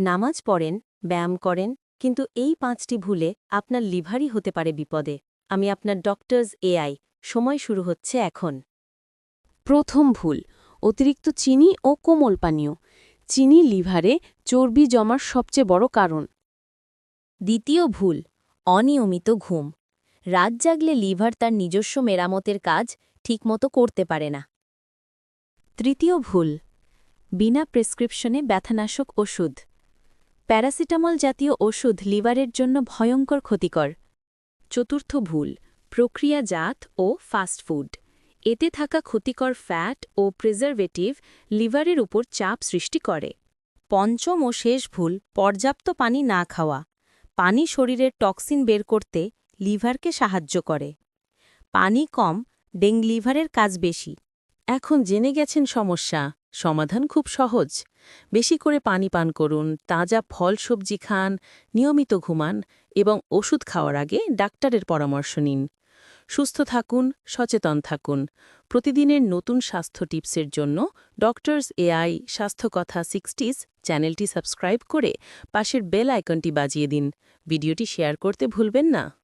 নামাজ পড়েন, ব্যায়াম করেন, কিন্তু এই পাঁচটি ভুলে আপনার লিভারই হতে পারে বিপদে। আমি আপনার ডক্টরস এআই সময় শুরু হচ্ছে এখন। প্রথম ভুল, অতিরিক্ত চিনি ও কোমল পানীয়। চিনি লিভারে চর্বি জমার সবচেয়ে বড় কারণ। দ্বিতীয় ভুল, অনিয়মিত ঘুম। রাত জাগলে লিভার তার নিজস্ব মেরামতের কাজ ঠিকমতো করতে পারে না। তৃতীয় ভুল, বিনা প্রেসক্রিপশনে ব্যথানাশক ওষুধ। প্যারাসিটামল জাতীয় ওষুধ লিভারের জন্য ভয়ঙ্কর ক্ষতিকর। চতুর্থ ভুল, প্রক্রিয়াজাত ও ফাস্টফুড এতে থাকা ক্ষতিকর ফ্যাট ও প্রিজারভেটিভ লিভারের উপর চাপ সৃষ্টি করে। পঞ্চম ও শেষ ভুল, পর্যাপ্ত পানি না খাওয়া। পানি শরীরের টক্সিন বের করতে লিভারকে সাহায্য করে। পানি কম ডেং লিভারের কাজ বেশি। এখন জেনে গেছেন সমস্যা। সমাধান খুব সহজ। বেশি করে পানি পান করুন, তাজা ফল সবজি খান, নিয়মিত ঘুমান এবং ওষুধ খাওয়ার আগে ডাক্তারের পরামর্শ নিন। সুস্থ থাকুন, সচেতন থাকুন। প্রতিদিনের নতুন স্বাস্থ্য টিপসের জন্য ডক্টরস এআই স্বাস্থ্যকথা সিক্সটিস চ্যানেলটি সাবস্ক্রাইব করে পাশের বেল আইকনটি বাজিয়ে দিন। ভিডিওটি শেয়ার করতে ভুলবেন না।